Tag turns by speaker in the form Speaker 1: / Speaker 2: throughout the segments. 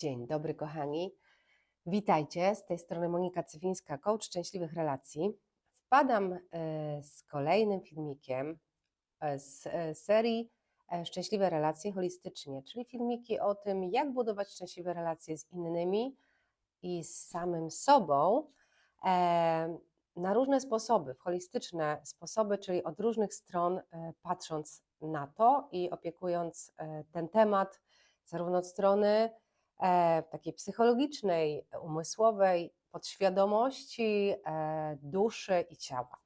Speaker 1: Dzień dobry, kochani. Witajcie. Z tej strony Monika Cywińska, coach szczęśliwych relacji. Wpadam e, z kolejnym filmikiem e, z e, serii Szczęśliwe relacje holistycznie, czyli filmiki o tym, jak budować szczęśliwe relacje z innymi i z samym sobą na różne sposoby, w holistyczne sposoby, czyli od różnych stron patrząc na to i opiekując ten temat zarówno od strony takiej psychologicznej, umysłowej, podświadomości, e, duszy i ciała.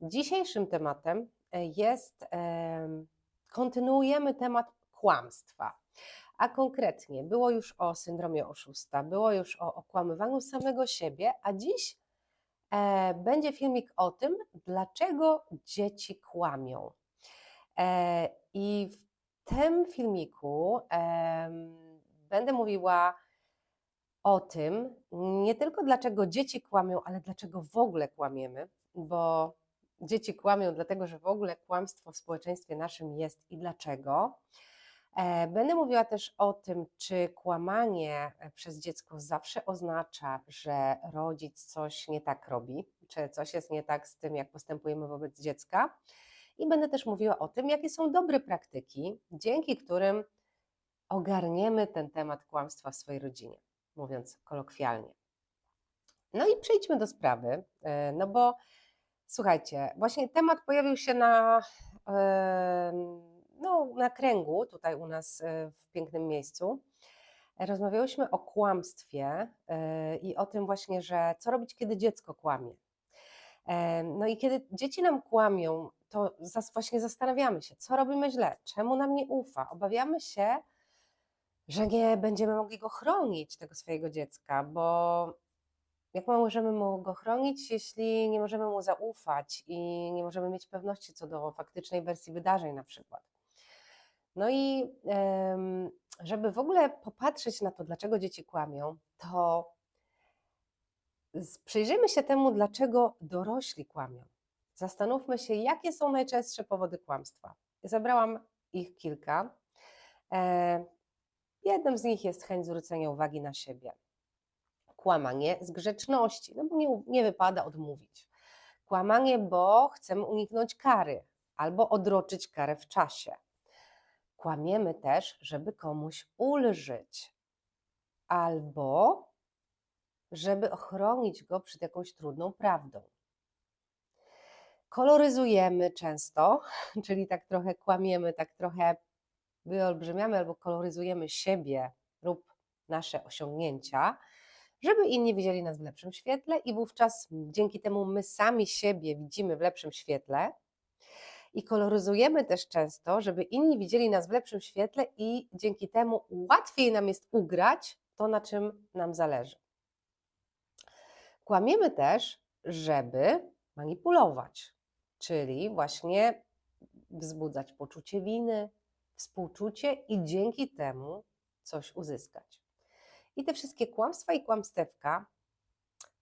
Speaker 1: Dzisiejszym tematem e, jest, em, kontynuujemy temat kłamstwa. A konkretnie było już o syndromie oszusta, było już o okłamywaniu samego siebie, a dziś e, będzie filmik o tym, dlaczego dzieci kłamią. E, I w tym filmiku em, będę mówiła o tym, nie tylko dlaczego dzieci kłamią, ale dlaczego w ogóle kłamiemy, bo dzieci kłamią dlatego, że w ogóle kłamstwo w społeczeństwie naszym jest i dlaczego. E, Będę mówiła też o tym, czy kłamanie e, przez dziecko zawsze oznacza, że rodzic coś nie tak robi, czy coś jest nie tak z tym, jak postępujemy wobec dziecka. I będę też mówiła o tym, jakie są dobre praktyki, dzięki którym ogarniemy ten temat kłamstwa w swojej rodzinie, mówiąc kolokwialnie. No i przejdźmy do sprawy, e, no bo słuchajcie, właśnie temat pojawił się na, em, no, na kręgu tutaj u nas e, w pięknym miejscu. Rozmawiałyśmy o kłamstwie e, i o tym właśnie, że co robić, kiedy dziecko kłamie. E, No i kiedy dzieci nam kłamią, to właśnie zastanawiamy się, co robimy źle, czemu nam nie ufa. Obawiamy się, że nie będziemy mogli go chronić, tego swojego dziecka, bo jak możemy mu go chronić, jeśli nie możemy mu zaufać i nie możemy mieć pewności co do faktycznej wersji wydarzeń na przykład. No i żeby w ogóle popatrzeć na to, dlaczego dzieci kłamią, to przyjrzyjmy się temu, dlaczego dorośli kłamią. Zastanówmy się, jakie są najczęstsze powody kłamstwa. Zabrałam ich kilka. Jednym z nich jest chęć zwrócenia uwagi na siebie. Kłamanie z grzeczności, no bo nie, nie wypada odmówić. Kłamanie, bo chcemy uniknąć kary albo odroczyć karę w czasie. Kłamiemy też, żeby komuś ulżyć albo żeby ochronić go przed jakąś trudną prawdą. Koloryzujemy często, czyli tak trochę kłamiemy, tak trochę wyolbrzymiamy albo koloryzujemy siebie lub nasze osiągnięcia, żeby inni widzieli nas w lepszym świetle i wówczas dzięki temu my sami siebie widzimy w lepszym świetle. I koloryzujemy też często, żeby inni widzieli nas w lepszym świetle i dzięki temu łatwiej nam jest ugrać to, na czym nam zależy. Kłamiemy też, żeby manipulować, czyli właśnie wzbudzać poczucie winy, współczucie i dzięki temu coś uzyskać. I te wszystkie kłamstwa i kłamstewka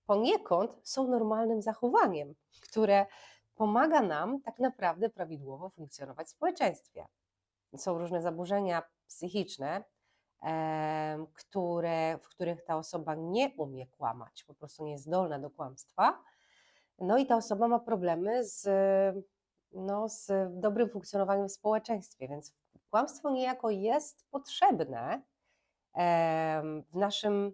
Speaker 1: poniekąd są normalnym zachowaniem, które pomaga nam tak naprawdę prawidłowo funkcjonować w społeczeństwie. Są różne zaburzenia psychiczne, które, w których ta osoba nie umie kłamać, po prostu nie jest zdolna do kłamstwa. No i ta osoba ma problemy z, no, z dobrym funkcjonowaniem w społeczeństwie, więc kłamstwo niejako jest potrzebne w naszym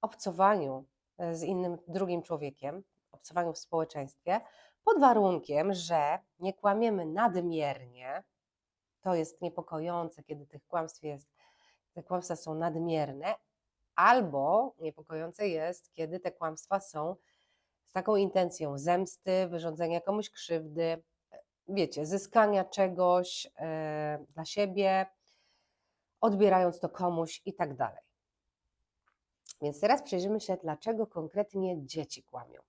Speaker 1: obcowaniu e, z innym, drugim człowiekiem, obcowaniu w społeczeństwie, pod warunkiem, że nie kłamiemy nadmiernie. To jest niepokojące, kiedy tych kłamstw jest, te kłamstwa są nadmierne, albo niepokojące jest, kiedy te kłamstwa są z taką intencją zemsty, wyrządzenia komuś krzywdy, wiecie, zyskania czegoś e, dla siebie, odbierając to komuś i tak dalej. Więc teraz przyjrzymy się, dlaczego konkretnie dzieci kłamią.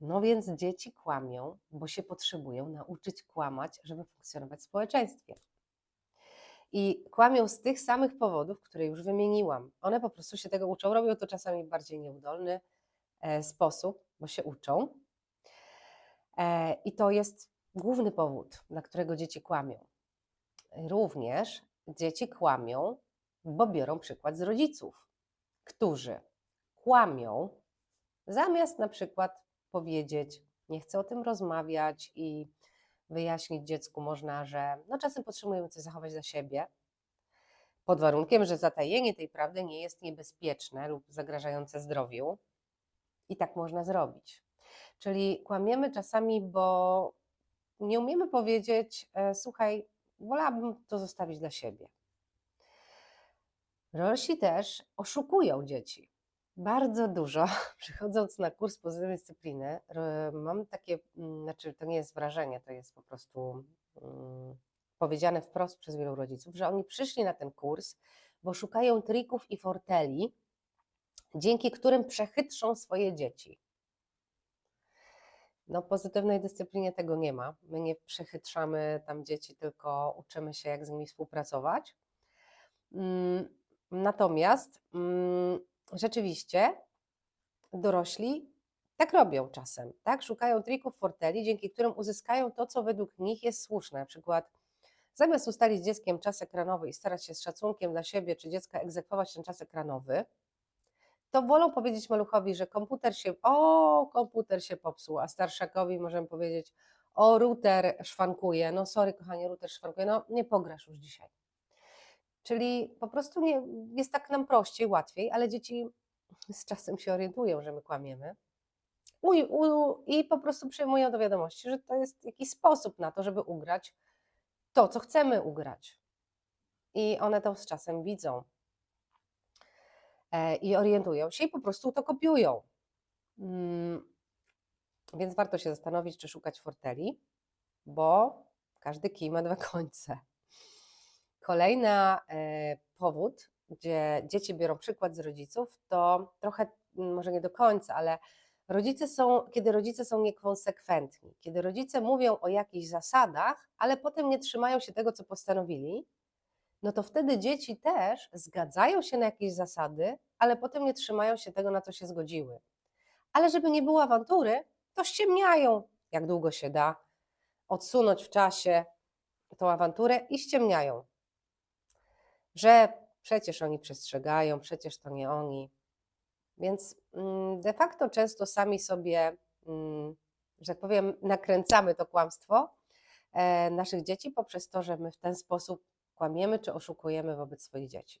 Speaker 1: No więc dzieci kłamią, bo się potrzebują nauczyć kłamać, żeby funkcjonować w społeczeństwie. I kłamią z tych samych powodów, które już wymieniłam. One po prostu się tego uczą, robią to czasami w bardziej nieudolny e, sposób, bo się uczą. E, I to jest główny powód, dla którego dzieci kłamią. Również dzieci kłamią, bo biorą przykład z rodziców. którzy kłamią, zamiast na przykład powiedzieć, nie chcę o tym rozmawiać i wyjaśnić dziecku można, że no czasem potrzebujemy coś zachować dla siebie, pod warunkiem, że zatajenie tej prawdy nie jest niebezpieczne lub zagrażające zdrowiu. I tak można zrobić. Czyli kłamiemy czasami, bo nie umiemy powiedzieć: e, Słuchaj, wolałabym to zostawić dla siebie. Dorośli też oszukują dzieci. Bardzo dużo. Przychodząc na kurs pozytywnej dyscypliny, mam takie, mm, znaczy to nie jest wrażenie, to jest po prostu um, powiedziane wprost przez wielu rodziców, że oni przyszli na ten kurs, bo szukają trików i forteli, dzięki którym przechytrzą swoje dzieci. No, pozytywnej dyscyplinie tego nie ma. My nie przechytrzamy tam dzieci, tylko uczymy się, jak z nimi współpracować. Mm, natomiast mm, rzeczywiście dorośli tak robią czasem, tak? Szukają trików, forteli, dzięki którym uzyskają to, co według nich jest słuszne. Na przykład zamiast ustalić z dzieckiem czas ekranowy i starać się z szacunkiem dla siebie czy dziecka egzekwować ten czas ekranowy, to wolą powiedzieć maluchowi, że komputer się, o, komputer się popsuł, a starszakowi możemy powiedzieć, o, router szwankuje, no sorry kochanie, router szwankuje, no nie pograsz już dzisiaj. Czyli po prostu nie, jest tak nam prościej, łatwiej, ale dzieci z czasem się orientują, że my kłamiemy. I po prostu przyjmują do wiadomości, że to jest jakiś sposób na to, żeby ugrać to, co chcemy ugrać. I one to z czasem widzą. E, I orientują się i po prostu to kopiują. Mm, więc warto się zastanowić, czy szukać forteli, bo każdy kij ma dwa końce. Kolejny e, powód, gdzie dzieci biorą przykład z rodziców, to trochę, może nie do końca, ale rodzice są, kiedy rodzice są niekonsekwentni, kiedy rodzice mówią o jakichś zasadach, ale potem nie trzymają się tego, co postanowili, no to wtedy dzieci też zgadzają się na jakieś zasady, ale potem nie trzymają się tego, na co się zgodziły. Ale żeby nie było awantury, to ściemniają, jak długo się da, odsunąć w czasie tą awanturę i ściemniają że przecież oni przestrzegają, przecież to nie oni. Więc mm, de facto często sami sobie, mm, że tak powiem, nakręcamy to kłamstwo e, naszych dzieci poprzez to, że my w ten sposób kłamiemy czy oszukujemy wobec swoich dzieci.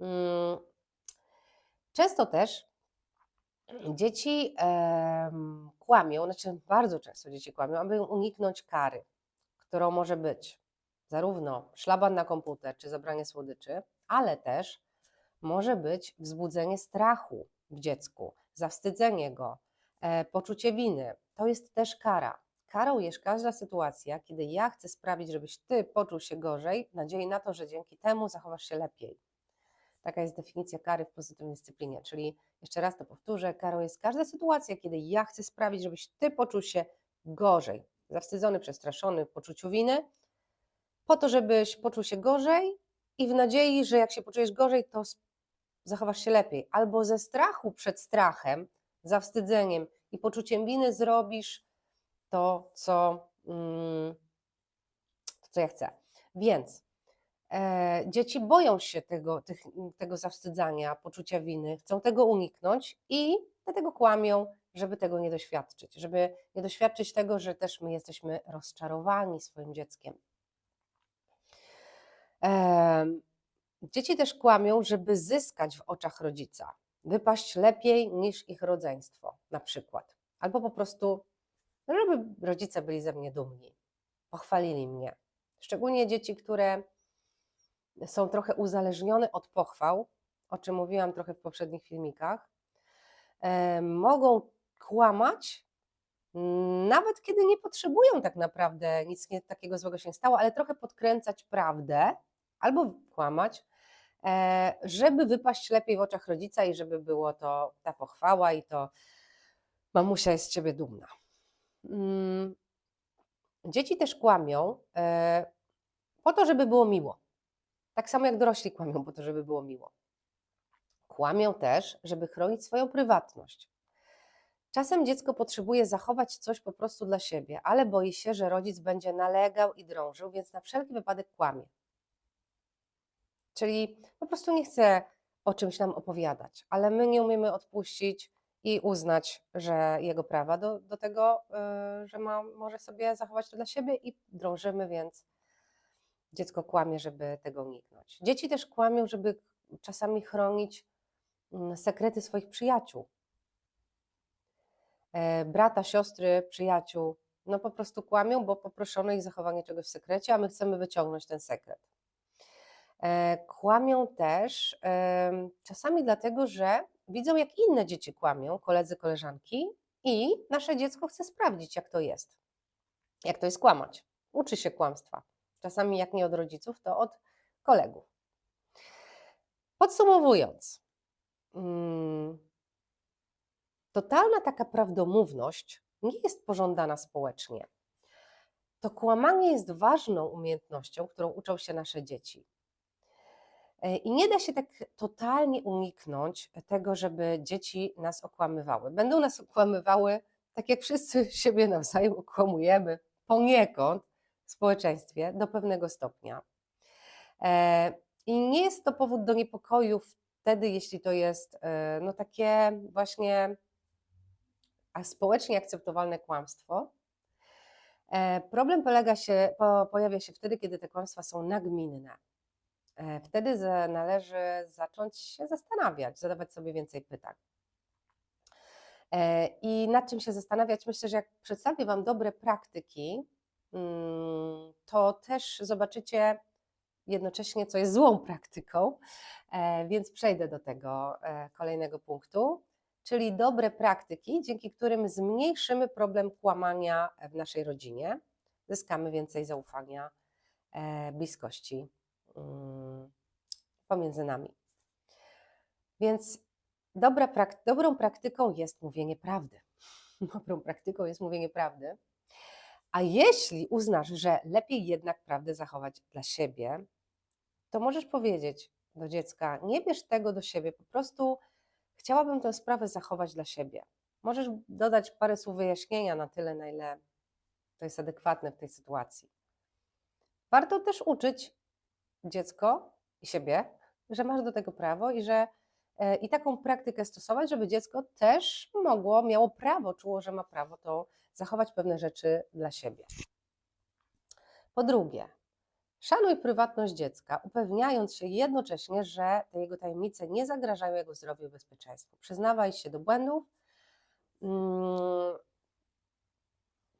Speaker 1: Mm, często też dzieci kłamią, znaczy bardzo często dzieci kłamią, aby uniknąć kary, którą może być zarówno szlaban na komputer czy zabranie słodyczy, ale też może być wzbudzenie strachu w dziecku, zawstydzenie go, e, poczucie winy. To jest też kara. Karą jest każda sytuacja, kiedy ja chcę sprawić, żebyś ty poczuł się gorzej, w nadziei na to, że dzięki temu zachowasz się lepiej. Taka jest definicja kary w pozytywnej dyscyplinie. Czyli jeszcze raz to powtórzę: karą jest każda sytuacja, kiedy ja chcę sprawić, żebyś ty poczuł się gorzej, zawstydzony, przestraszony, w poczuciu winy, po to, żebyś poczuł się gorzej i w nadziei, że jak się poczujesz gorzej, to zachowasz się lepiej. Albo ze strachu przed strachem, zawstydzeniem i poczuciem winy zrobisz to, co, mm, to, co ja chcę. Więc e, dzieci boją się tego, tych, tego zawstydzania, poczucia winy, chcą tego uniknąć i dlatego kłamią, żeby tego nie doświadczyć, żeby nie doświadczyć tego, że też my jesteśmy rozczarowani swoim dzieckiem. Dzieci też kłamią, żeby zyskać w oczach rodzica, wypaść lepiej niż ich rodzeństwo, na przykład. Albo po prostu, żeby rodzice byli ze mnie dumni, pochwalili mnie. Szczególnie dzieci, które są trochę uzależnione od pochwał, o czym mówiłam trochę w poprzednich filmikach, mogą kłamać, nawet kiedy nie potrzebują tak naprawdę, nic nie, takiego złego się nie stało, ale trochę podkręcać prawdę, albo kłamać, e, żeby wypaść lepiej w oczach rodzica i żeby było to ta pochwała i to mamusia jest z ciebie dumna. Mm, dzieci też kłamią e, po to, żeby było miło. Tak samo jak dorośli kłamią po to, żeby było miło. Kłamią też, żeby chronić swoją prywatność. Czasem dziecko potrzebuje zachować coś po prostu dla siebie, ale boi się, że rodzic będzie nalegał i drążył, więc na wszelki wypadek kłamie. Czyli po prostu nie chce o czymś nam opowiadać, ale my nie umiemy odpuścić i uznać, że jego prawa do, do tego, y, że ma, może sobie zachować to dla siebie i drążymy, więc dziecko kłamie, żeby tego uniknąć. Dzieci też kłamią, żeby czasami chronić mm, sekrety swoich przyjaciół. E, Brata, siostry, przyjaciół, no po prostu kłamią, bo poproszono ich zachowanie czegoś w sekrecie, a my chcemy wyciągnąć ten sekret. E, Kłamią też czasami dlatego, że widzą, jak inne dzieci kłamią, koledzy, koleżanki, i nasze dziecko chce sprawdzić, jak to jest. Jak to jest kłamać. Uczy się kłamstwa. Czasami, jak nie od rodziców, to od kolegów. Podsumowując, mm, totalna taka prawdomówność nie jest pożądana społecznie. To kłamanie jest ważną umiejętnością, którą uczą się nasze dzieci. E, I nie da się tak totalnie uniknąć tego, żeby dzieci nas okłamywały. Będą nas okłamywały, tak jak wszyscy siebie nawzajem okłamujemy, poniekąd w społeczeństwie do pewnego stopnia. E, I nie jest to powód do niepokoju wtedy, jeśli to jest e, no, takie właśnie społecznie akceptowalne kłamstwo. Problem polega się, po, pojawia się wtedy, kiedy te kłamstwa są nagminne. E, Wtedy należy zacząć się zastanawiać, zadawać sobie więcej pytań. E, I nad czym się zastanawiać? Myślę, że jak przedstawię Wam dobre praktyki, mm, to też zobaczycie jednocześnie, co jest złą praktyką, E, więc przejdę do tego kolejnego punktu, czyli dobre praktyki, dzięki którym zmniejszymy problem kłamania w naszej rodzinie, zyskamy więcej zaufania, bliskości pomiędzy nami. Więc dobra prak- dobrą praktyką jest mówienie prawdy. Dobrą praktyką jest mówienie prawdy. A jeśli uznasz, że lepiej jednak prawdę zachować dla siebie, to możesz powiedzieć do dziecka: Nie bierz tego do siebie, po prostu chciałabym tę sprawę zachować dla siebie. Możesz dodać parę słów wyjaśnienia na tyle, na ile to jest adekwatne w tej sytuacji. Warto też uczyć dziecko i siebie, że masz do tego prawo i że e, i taką praktykę stosować, żeby dziecko też mogło, miało prawo, czuło, że ma prawo to zachować pewne rzeczy dla siebie. Po drugie, szanuj prywatność dziecka, upewniając się jednocześnie, że te jego tajemnice nie zagrażają jego zdrowiu i bezpieczeństwu. Przyznawaj się do błędów, mm,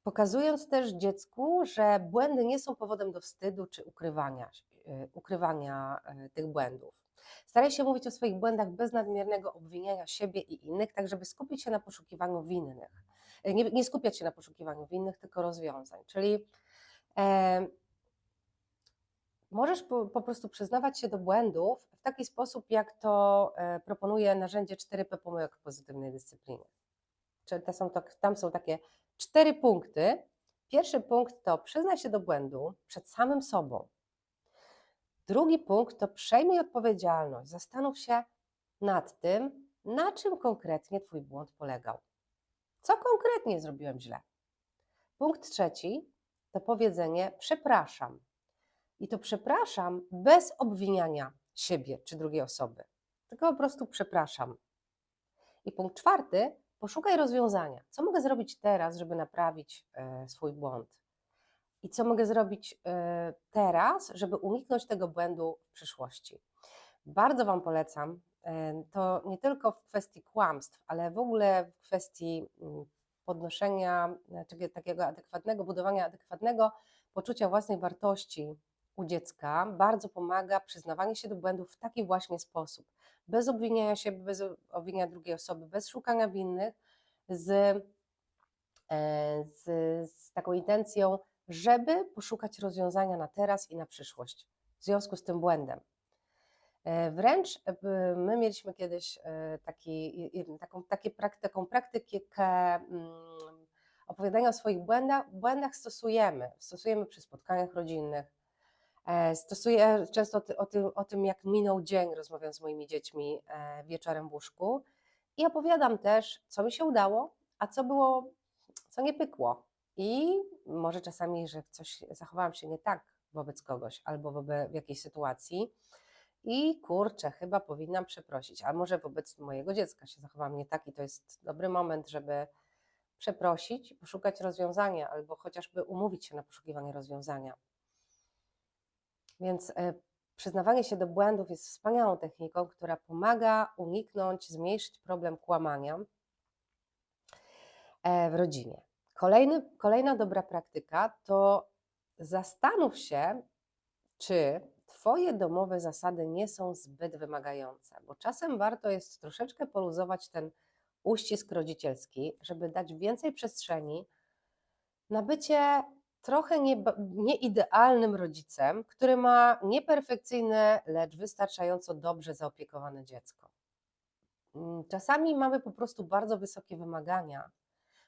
Speaker 1: pokazując też dziecku, że błędy nie są powodem do wstydu czy ukrywania, ukrywania y, tych błędów. Staraj się mówić o swoich błędach bez nadmiernego obwiniania siebie i innych, tak żeby skupić się na poszukiwaniu winnych. Y, Nie, nie skupiać się na poszukiwaniu winnych, tylko rozwiązań. Czyli e, możesz po, po prostu przyznawać się do błędów w taki sposób, jak to e, proponuje narzędzie 4P pomyłek pozytywnej dyscyplinie. Czyli są to, tam są takie cztery punkty. Pierwszy punkt to przyznaj się do błędu przed samym sobą. Drugi punkt to przejmij odpowiedzialność. Zastanów się nad tym, na czym konkretnie Twój błąd polegał. Co konkretnie zrobiłem źle? Punkt trzeci to powiedzenie przepraszam. I to przepraszam bez obwiniania siebie czy drugiej osoby, tylko po prostu przepraszam. I punkt czwarty, poszukaj rozwiązania. Co mogę zrobić teraz, żeby naprawić e, swój błąd? I co mogę zrobić e, teraz, żeby uniknąć tego błędu w przyszłości? Bardzo Wam polecam. e, To nie tylko w kwestii kłamstw, ale w ogóle w kwestii mm, podnoszenia znaczy takiego adekwatnego, budowania adekwatnego poczucia własnej wartości u dziecka bardzo pomaga przyznawanie się do błędów w taki właśnie sposób, bez obwiniania siebie, bez obwiniania drugiej osoby, bez szukania winnych, z, e, z, z taką intencją, żeby poszukać rozwiązania na teraz i na przyszłość w związku z tym błędem. E, Wręcz e, my mieliśmy kiedyś e, taki, taką, takie, taką praktykę mm, opowiadania o swoich błędach, błędach stosujemy. Stosujemy przy spotkaniach rodzinnych, Stosuję często o tym, o tym, jak minął dzień, rozmawiam z moimi dziećmi wieczorem w łóżku i opowiadam też, co mi się udało, a co było, co nie pykło. I może czasami, że coś zachowałam się nie tak wobec kogoś albo w jakiejś sytuacji. i kurczę, chyba powinnam przeprosić, a może wobec mojego dziecka się zachowałam nie tak i to jest dobry moment, żeby przeprosić, poszukać rozwiązania albo chociażby umówić się na poszukiwanie rozwiązania. Więc e, przyznawanie się do błędów jest wspaniałą techniką, która pomaga uniknąć, zmniejszyć problem kłamania e, w rodzinie. Kolejny, kolejna dobra praktyka to zastanów się, czy Twoje domowe zasady nie są zbyt wymagające, bo czasem warto jest troszeczkę poluzować ten uścisk rodzicielski, żeby dać więcej przestrzeni na bycie trochę nieba- nieidealnym rodzicem, który ma nieperfekcyjne, lecz wystarczająco dobrze zaopiekowane dziecko. Mm, Czasami mamy po prostu bardzo wysokie wymagania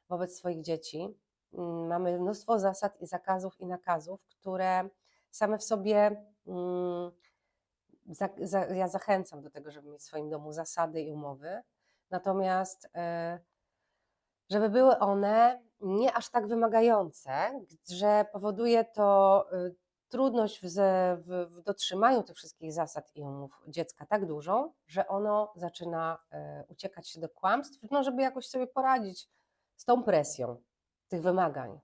Speaker 1: wobec swoich dzieci. Mm, Mamy mnóstwo zasad i zakazów i nakazów, które same w sobie. mm, ja zachęcam do tego, żeby mieć w swoim domu zasady i umowy. Natomiast e, żeby były one nie aż tak wymagające, że powoduje to y, trudność w, w dotrzymaniu tych wszystkich zasad i umów dziecka tak dużą, że ono zaczyna e, uciekać się do kłamstw, no żeby jakoś sobie poradzić z tą presją tych wymagań.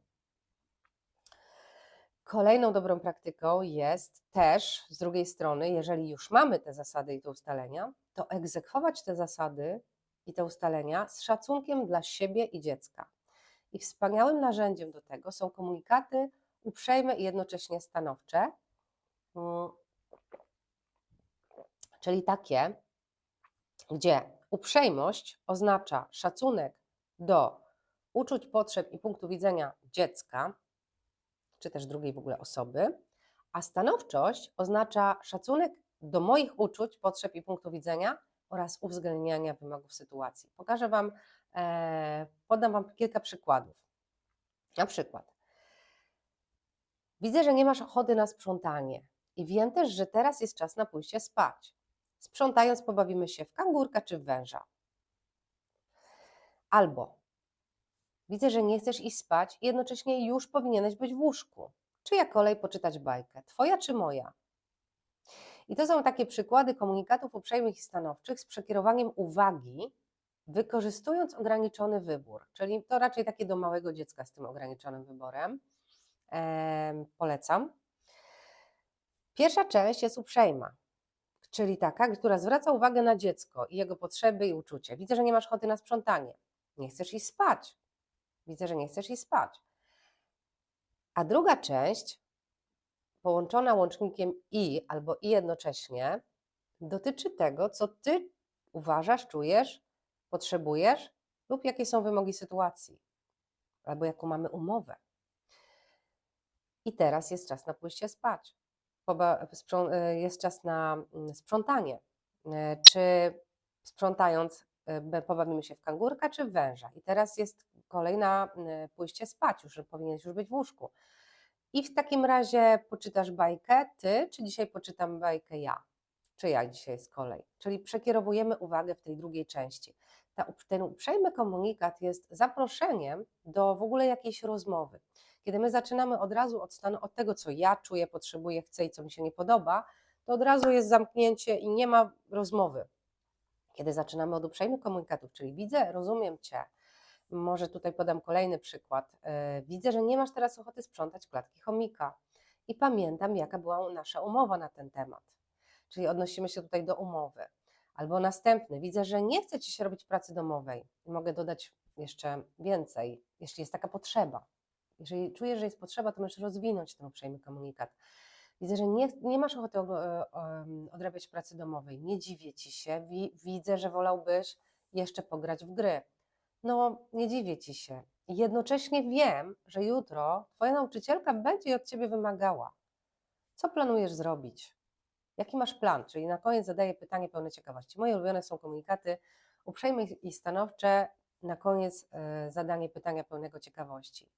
Speaker 1: Kolejną dobrą praktyką jest też z drugiej strony, jeżeli już mamy te zasady i te ustalenia, to egzekwować te zasady i te ustalenia z szacunkiem dla siebie i dziecka. I wspaniałym narzędziem do tego są komunikaty uprzejme i jednocześnie stanowcze, mm, czyli takie, gdzie uprzejmość oznacza szacunek do uczuć, potrzeb i punktu widzenia dziecka, czy też drugiej w ogóle osoby, a stanowczość oznacza szacunek do moich uczuć, potrzeb i punktu widzenia oraz uwzględniania wymogów sytuacji. Pokażę Wam, e, podam Wam kilka przykładów. Na przykład, widzę, że nie masz ochoty na sprzątanie i wiem też, że teraz jest czas na pójście spać. Sprzątając, pobawimy się w kangurka czy w węża. Albo Widzę, że nie chcesz iść spać i jednocześnie już powinieneś być w łóżku. Czyja kolej poczytać bajkę? Twoja czy moja? I to są takie przykłady komunikatów uprzejmych i stanowczych z przekierowaniem uwagi, wykorzystując ograniczony wybór. Czyli to raczej takie do małego dziecka z tym ograniczonym wyborem. Em, polecam. Pierwsza część jest uprzejma, czyli taka, która zwraca uwagę na dziecko i jego potrzeby i uczucie. Widzę, że nie masz ochoty na sprzątanie. Nie chcesz iść spać. Widzę, że nie chcesz iść spać. A druga część, połączona łącznikiem i albo i jednocześnie, dotyczy tego, co ty uważasz, czujesz, potrzebujesz lub jakie są wymogi sytuacji, albo jaką mamy umowę. I teraz jest czas na pójście spać. E, Jest czas na mm, sprzątanie. E, Czy sprzątając e, pobawimy się w kangurka czy w węża? I teraz jest kolejna e, pójście spać, już powinieneś już być w łóżku. I w takim razie poczytasz bajkę ty, czy dzisiaj poczytam bajkę ja? Czy ja dzisiaj z kolei? Czyli przekierowujemy uwagę w tej drugiej części. Ta, ten uprzejmy komunikat jest zaproszeniem do w ogóle jakiejś rozmowy. Kiedy my zaczynamy od razu od stanu, od tego, co ja czuję, potrzebuję, chcę i co mi się nie podoba, to od razu jest zamknięcie i nie ma rozmowy. Kiedy zaczynamy od uprzejmych komunikatów, czyli widzę, rozumiem Cię, może tutaj podam kolejny przykład. E, Widzę, że nie masz teraz ochoty sprzątać klatki chomika i pamiętam, jaka była nasza umowa na ten temat. Czyli odnosimy się tutaj do umowy. Albo następny, widzę, że nie chce Ci się robić pracy domowej. Mogę dodać jeszcze więcej, jeśli jest taka potrzeba. Jeżeli czujesz, że jest potrzeba, to możesz rozwinąć ten uprzejmy komunikat. Widzę, że nie, nie masz ochoty odrabiać pracy domowej. Nie dziwię Ci się. Wi, widzę, że wolałbyś jeszcze pograć w gry. No, nie dziwię ci się. Jednocześnie wiem, że jutro twoja nauczycielka będzie od ciebie wymagała. Co planujesz zrobić? Jaki masz plan? Czyli na koniec zadaję pytanie pełne ciekawości. Moje ulubione są komunikaty uprzejme i stanowcze. Na koniec e, zadanie pytania pełnego ciekawości.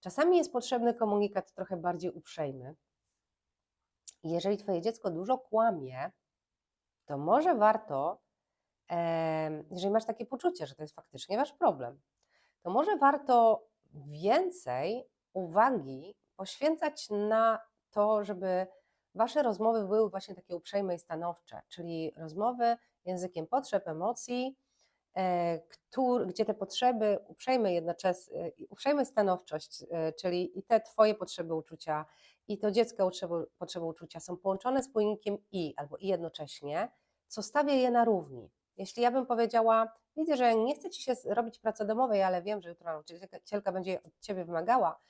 Speaker 1: Czasami jest potrzebny komunikat trochę bardziej uprzejmy. Jeżeli twoje dziecko dużo kłamie, to może warto jeżeli masz takie poczucie, że to jest faktycznie wasz problem, to może warto więcej uwagi poświęcać na to, żeby Wasze rozmowy były właśnie takie uprzejme i stanowcze, czyli rozmowy językiem potrzeb, emocji, e, gdzie te potrzeby, uprzejme jednocześnie, uprzejme stanowczość, e, czyli i te Twoje potrzeby uczucia, i to dziecko potrzeby, potrzeby uczucia są połączone z pojemnikiem i albo i jednocześnie, co stawia je na równi. Jeśli ja bym powiedziała, widzę, że nie chce Ci się robić pracy domowej, ale wiem, że jutro nauczycielka będzie od Ciebie wymagała,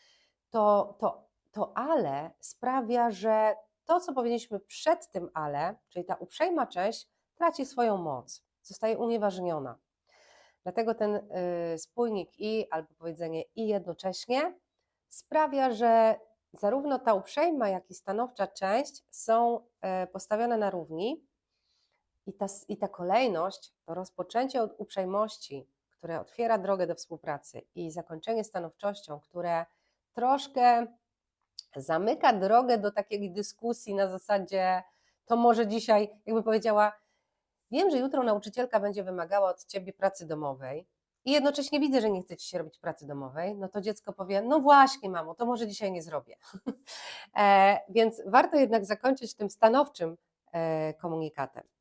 Speaker 1: to, to, to ale sprawia, że to, co powiedzieliśmy przed tym ale, czyli ta uprzejma część, traci swoją moc, zostaje unieważniona. Dlatego ten y, spójnik i albo powiedzenie i jednocześnie sprawia, że zarówno ta uprzejma, jak i stanowcza część są e, postawione na równi i ta, i ta kolejność, to rozpoczęcie od uprzejmości, które otwiera drogę do współpracy i zakończenie stanowczością, które troszkę zamyka drogę do takiej dyskusji na zasadzie, to może dzisiaj, jakby powiedziała, wiem, że jutro nauczycielka będzie wymagała od ciebie pracy domowej i jednocześnie widzę, że nie chce ci się robić pracy domowej, no to dziecko powie, no właśnie mamo, to może dzisiaj nie zrobię. e, więc warto jednak zakończyć tym stanowczym e, komunikatem.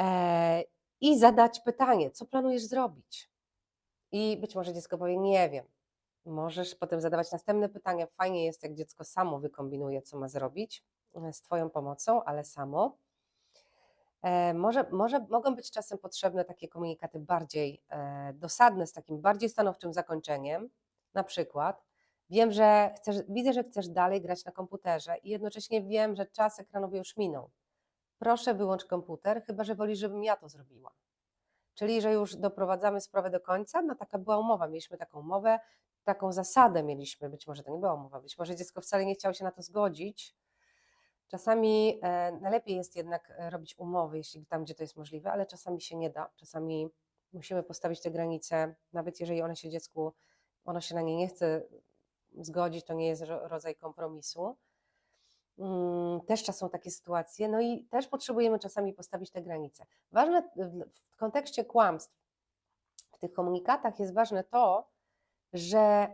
Speaker 1: E, I zadać pytanie, co planujesz zrobić? I być może dziecko powie, nie wiem, Możesz potem zadawać następne pytania. Fajnie jest, jak dziecko samo wykombinuje, co ma zrobić e, z Twoją pomocą, ale samo. E, może, może mogą być czasem potrzebne takie komunikaty bardziej dosadne, z takim bardziej stanowczym zakończeniem. Na przykład, wiem, że chcesz, widzę, że chcesz dalej grać na komputerze i jednocześnie wiem, że czas ekranowy już minął. Proszę wyłącz komputer, chyba że wolisz, żebym ja to zrobiła. Czyli, że już doprowadzamy sprawę do końca, no taka była umowa, mieliśmy taką umowę, taką zasadę mieliśmy, być może to nie była umowa, być może dziecko wcale nie chciało się na to zgodzić. Czasami e, najlepiej jest jednak e, robić umowy, jeśli tam, gdzie to jest możliwe, ale czasami się nie da. Czasami musimy postawić te granice, nawet jeżeli one się dziecku, ono się na nie nie chce zgodzić, to nie jest rodzaj kompromisu. Mm, też czasem są takie sytuacje, no i też potrzebujemy czasami postawić te granice. Ważne w kontekście kłamstw, w tych komunikatach jest ważne to, że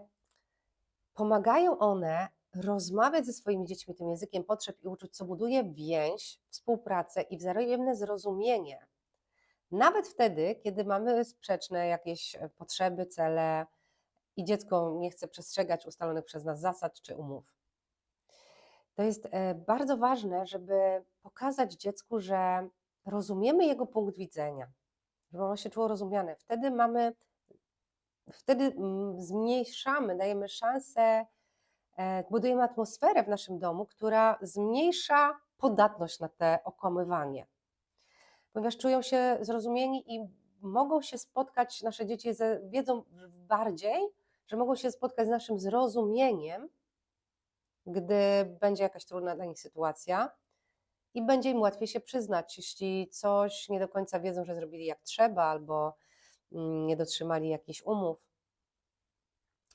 Speaker 1: pomagają one rozmawiać ze swoimi dziećmi tym językiem potrzeb i uczuć, co buduje więź, współpracę i wzajemne zrozumienie. Nawet wtedy, kiedy mamy sprzeczne jakieś e, potrzeby, cele i dziecko nie chce przestrzegać ustalonych przez nas zasad czy umów. To jest e, bardzo ważne, żeby pokazać dziecku, że rozumiemy jego punkt widzenia, żeby ono się czuło rozumiane. Wtedy mamy wtedy mm, zmniejszamy, dajemy szansę, e, budujemy atmosferę w naszym domu, która zmniejsza podatność na te okłamywanie. Ponieważ czują się zrozumieni i mogą się spotkać, nasze dzieci wiedzą bardziej, że mogą się spotkać z naszym zrozumieniem, gdy będzie jakaś trudna dla nich sytuacja i będzie im łatwiej się przyznać, jeśli coś nie do końca wiedzą, że zrobili jak trzeba albo Mm, nie dotrzymali jakichś umów.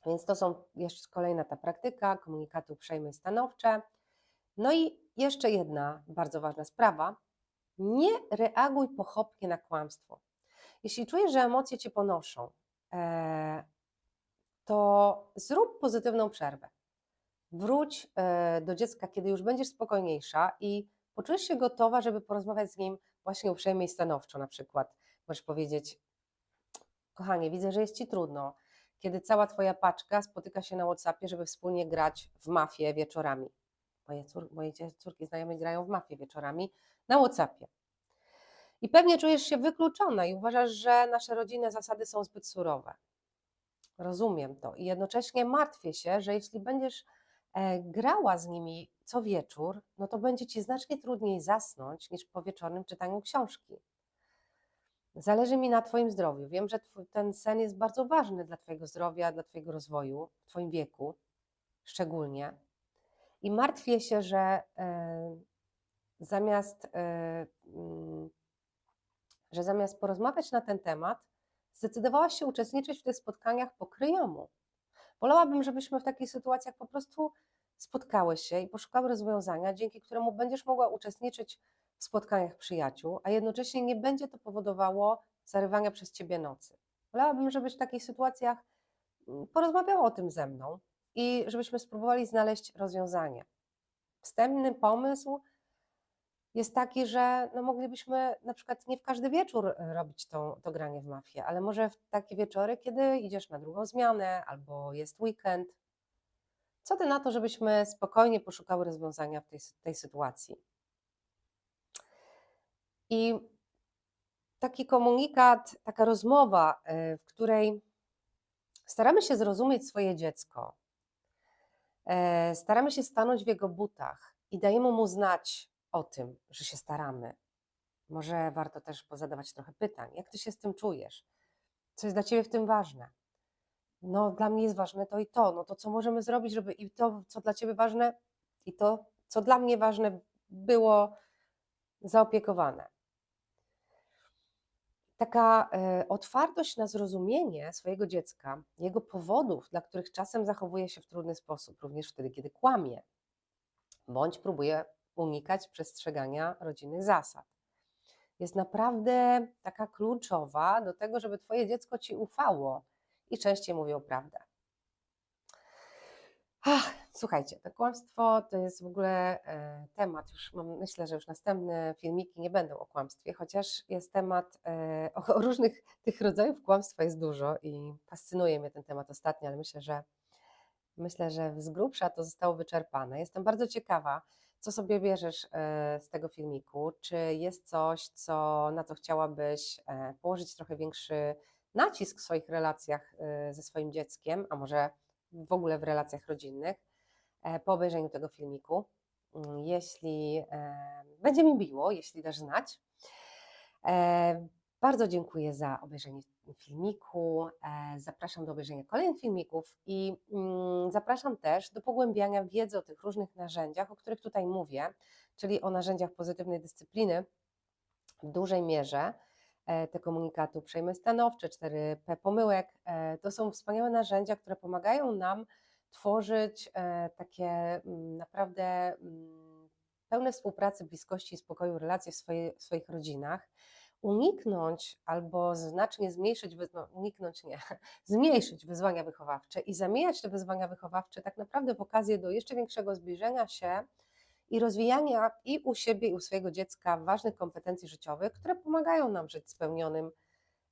Speaker 1: Więc to są jeszcze kolejna ta praktyka, komunikaty uprzejme i stanowcze. No i jeszcze jedna bardzo ważna sprawa. Nie reaguj pochopnie na kłamstwo. Jeśli czujesz, że emocje cię ponoszą, e, to zrób pozytywną przerwę. Wróć e, do dziecka, kiedy już będziesz spokojniejsza i poczujesz się gotowa, żeby porozmawiać z nim właśnie uprzejmie i stanowczo na przykład. Możesz powiedzieć, Kochanie, widzę, że jest Ci trudno, kiedy cała Twoja paczka spotyka się na WhatsAppie, żeby wspólnie grać w mafię wieczorami. Moje, cór, moje córki znajome grają w mafię wieczorami na WhatsAppie. I pewnie czujesz się wykluczona i uważasz, że nasze rodzinne zasady są zbyt surowe. Rozumiem to i jednocześnie martwię się, że jeśli będziesz grała z nimi co wieczór, no to będzie ci znacznie trudniej zasnąć niż po wieczornym czytaniu książki. Zależy mi na Twoim zdrowiu. Wiem, że ten sen jest bardzo ważny dla Twojego zdrowia, dla Twojego rozwoju, w Twoim wieku szczególnie. I martwię się, że e, zamiast, e, mm, że zamiast porozmawiać na ten temat, zdecydowałaś się uczestniczyć w tych spotkaniach po kryjomu. Wolałabym, żebyśmy w takich sytuacjach po prostu spotkały się i poszukały rozwiązania, dzięki któremu będziesz mogła uczestniczyć w spotkaniach przyjaciół, a jednocześnie nie będzie to powodowało zarywania przez ciebie nocy. Wolałabym, żebyś w takich sytuacjach mm, porozmawiała o tym ze mną i żebyśmy spróbowali znaleźć rozwiązanie. wstępny pomysł jest taki, że no moglibyśmy na przykład nie w każdy wieczór e, robić to, to granie w mafię, ale może w takie wieczory, kiedy idziesz na drugą zmianę albo jest weekend. Co ty na to, żebyśmy spokojnie poszukały rozwiązania w tej, tej sytuacji? I taki komunikat, taka rozmowa, e, w której staramy się zrozumieć swoje dziecko, e, staramy się stanąć w jego butach i dajemy mu znać o tym, że się staramy. Może warto też pozadawać trochę pytań. Jak ty się z tym czujesz? Co jest dla ciebie w tym ważne? No, dla mnie jest ważne to i to. No to co możemy zrobić, żeby i to, co dla ciebie ważne, i to, co dla mnie ważne, było zaopiekowane taka e, otwartość na zrozumienie swojego dziecka, jego powodów, dla których czasem zachowuje się w trudny sposób, również wtedy, kiedy kłamie, bądź próbuje unikać przestrzegania rodzinnych zasad. Jest naprawdę taka kluczowa do tego, żeby Twoje dziecko Ci ufało i częściej mówiło prawdę. Ach, słuchajcie, to kłamstwo to jest w ogóle e, temat, już mam, myślę, że już następne filmiki nie będą o kłamstwie, chociaż jest temat, e, o, o różnych tych rodzajów kłamstwa jest dużo i fascynuje mnie ten temat ostatnio, ale myślę, że myślę, że z grubsza to zostało wyczerpane. Jestem bardzo ciekawa, co sobie bierzesz e, z tego filmiku, czy jest coś, co, na co chciałabyś e, położyć trochę większy nacisk w swoich relacjach e, ze swoim dzieckiem, a może w ogóle w relacjach rodzinnych po obejrzeniu tego filmiku. Mm, Jeśli będzie mi miło, jeśli dasz znać. Bardzo dziękuję za obejrzenie filmiku. e, Zapraszam do obejrzenia kolejnych filmików i mm, zapraszam też do pogłębiania wiedzy o tych różnych narzędziach, o których tutaj mówię, czyli o narzędziach pozytywnej dyscypliny w dużej mierze e, te komunikaty uprzejme stanowcze, 4P pomyłek, e, to są wspaniałe narzędzia, które pomagają nam tworzyć takie mm, naprawdę mm, pełne współpracy, bliskości i spokoju relacje w, swoje, w swoich rodzinach. Uniknąć albo znacznie zmniejszyć, no, uniknąć nie, zmniejszyć wyzwania wychowawcze i zamieniać te wyzwania wychowawcze tak naprawdę w okazję do jeszcze większego zbliżenia się i rozwijania i u siebie, i u swojego dziecka ważnych kompetencji życiowych, które pomagają nam żyć spełnionym,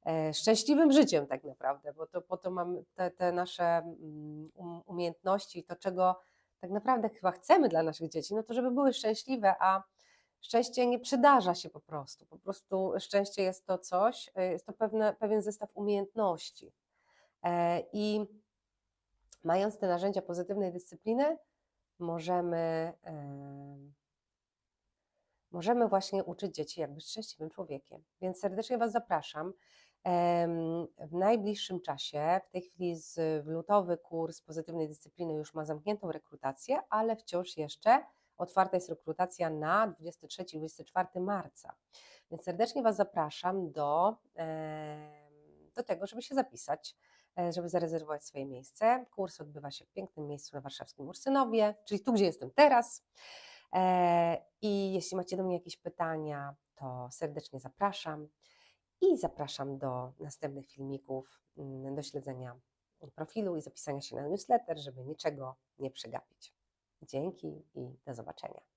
Speaker 1: e, szczęśliwym życiem, tak naprawdę, bo to po to mamy te, te nasze mm, um- umiejętności, to czego tak naprawdę chyba chcemy dla naszych dzieci, no to żeby były szczęśliwe, a szczęście nie przydarza się po prostu. Po prostu szczęście jest to coś, e, jest to pewne, pewien zestaw umiejętności. E, I mając te narzędzia pozytywnej dyscypliny, możemy, em, możemy właśnie uczyć dzieci, jak być szczęśliwym człowiekiem. Więc serdecznie Was zapraszam. W najbliższym czasie, w tej chwili z lutowy kurs pozytywnej dyscypliny już ma zamkniętą rekrutację, ale wciąż jeszcze otwarta jest rekrutacja na 23-24 marca. Więc serdecznie Was zapraszam do, do tego, żeby się zapisać e, żeby zarezerwować swoje miejsce. Kurs odbywa się w pięknym miejscu na warszawskim Ursynowie, czyli tu, gdzie jestem teraz. E, I jeśli macie do mnie jakieś pytania, to serdecznie zapraszam i zapraszam do następnych filmików, mm, do śledzenia profilu i zapisania się na newsletter, żeby niczego nie przegapić. Dzięki i do zobaczenia.